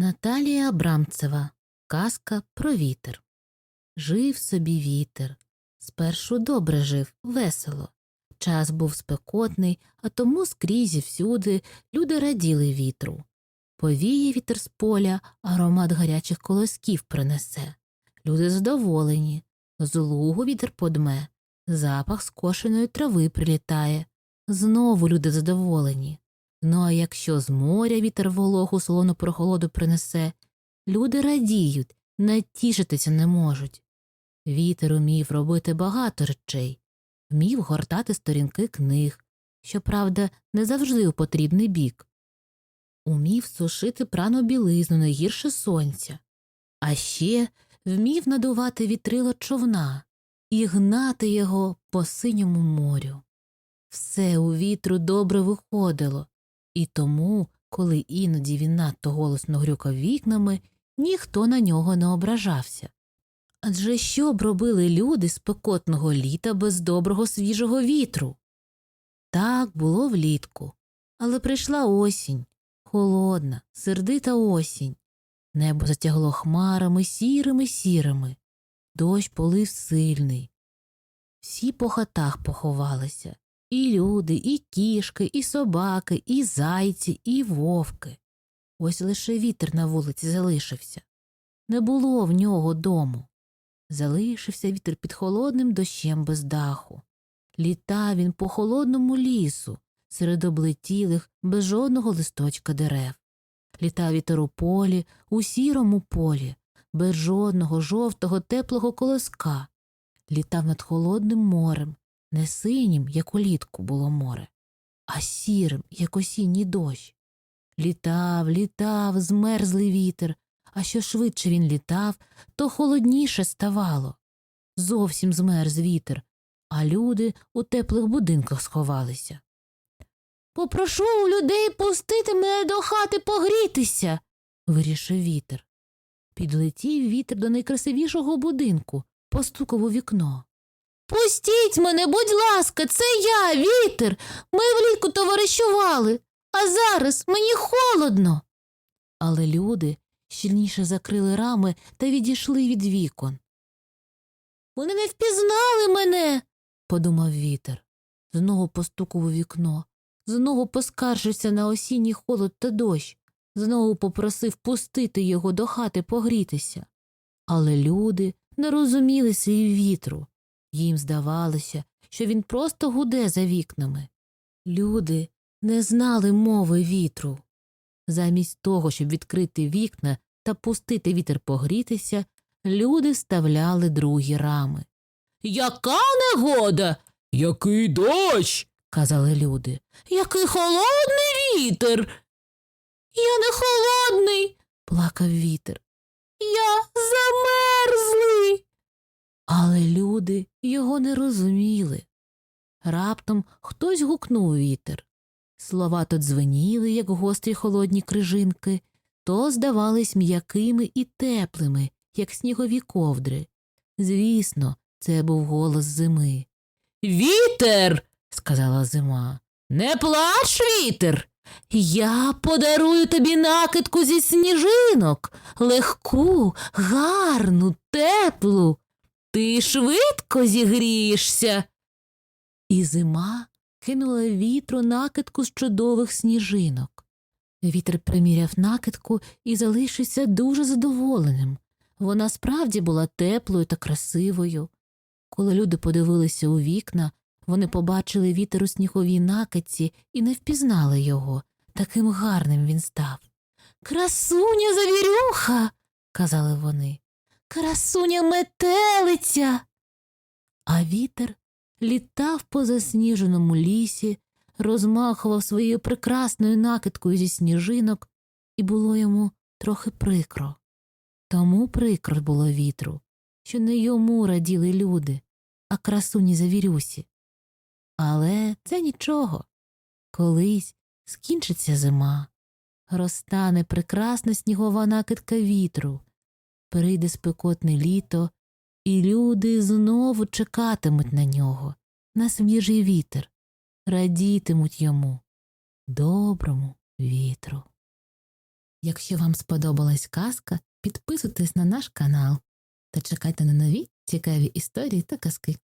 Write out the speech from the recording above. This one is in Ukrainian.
Наталія Абрамцева Казка про вітер. Жив собі вітер. Спершу добре жив, весело. Час був спекотний, а тому скрізь і всюди люди раділи вітру. Повіє вітер з поля, аромат гарячих колосків принесе. Люди задоволені. З лугу вітер подме, запах скошеної трави прилітає. Знову люди задоволені. Ну а якщо з моря вітер вологу солону прохолоду принесе, люди радіють, натішитися не можуть. Вітер умів робити багато речей, вмів гортати сторінки книг, щоправда, не завжди у потрібний бік. Умів сушити прану білизну не гірше сонця, а ще вмів надувати вітрило човна і гнати його по синьому морю. Все у вітру добре виходило, і тому, коли іноді він надто голосно грюкав вікнами, ніхто на нього не ображався. Адже що б робили люди спекотного літа без доброго свіжого вітру? Так було влітку, але прийшла осінь, холодна, сердита осінь. Небо затягло хмарами сірими сірими, дощ полив сильний. Всі по хатах поховалися і люди, і кішки, і собаки, і зайці, і вовки. Ось лише вітер на вулиці залишився. Не було в нього дому. Залишився вітер під холодним дощем без даху. Літав він по холодному лісу, серед облетілих, без жодного листочка дерев. Літав вітер у полі, у сірому полі, без жодного жовтого теплого колоска. Літав над холодним морем, не синім, як улітку було море, а сірим, як осінній дощ. Літав, літав, змерзлий вітер, а що швидше він літав, то холодніше ставало. Зовсім змерз вітер, а люди у теплих будинках сховалися. Попрошу у людей пустити мене до хати погрітися, вирішив вітер. Підлетів вітер до найкрасивішого будинку, постукав у вікно. Пустіть мене, будь ласка, це я, вітер. Ми влітку товаришували, а зараз мені холодно. Але люди щільніше закрили рами та відійшли від вікон. Вони не впізнали мене, подумав вітер. Знову постукав у вікно, знову поскаржився на осінній холод та дощ, знову попросив пустити його до хати погрітися. Але люди не розуміли слів вітру. Їм здавалося, що він просто гуде за вікнами. Люди не знали мови вітру. Замість того, щоб відкрити вікна та пустити вітер погрітися, люди вставляли другі рами. Яка негода? Який дощ? казали люди. Який холодний вітер. Я не холодний, плакав вітер. Я замерзлий. Але люди його не розуміли. Раптом хтось гукнув вітер. Слова то дзвеніли, як гострі холодні крижинки, то здавались м'якими і теплими, як снігові ковдри. Звісно, це був голос зими. Вітер. сказала зима. Не плач, вітер. Я подарую тобі накидку зі сніжинок, легку, гарну, теплу. Ти швидко зігрієшся. І зима кинула вітру накидку з чудових сніжинок. Вітер приміряв накидку і залишився дуже задоволеним. Вона справді була теплою та красивою. Коли люди подивилися у вікна, вони побачили вітер у сніговій накидці і не впізнали його. Таким гарним він став. Красуня завірюха, казали вони. Красуня метелиця. А вітер літав по засніженому лісі, розмахував своєю прекрасною накидкою зі сніжинок, і було йому трохи прикро. Тому прикро було вітру, що не йому раділи люди, а красуні завірюсі. Але це нічого. Колись скінчиться зима, розтане прекрасна снігова накидка вітру, прийде спекотне літо, і люди знову чекатимуть на нього, на свіжий вітер, радітимуть йому, доброму вітру. Якщо вам сподобалась казка, підписуйтесь на наш канал та чекайте на нові цікаві історії та казки.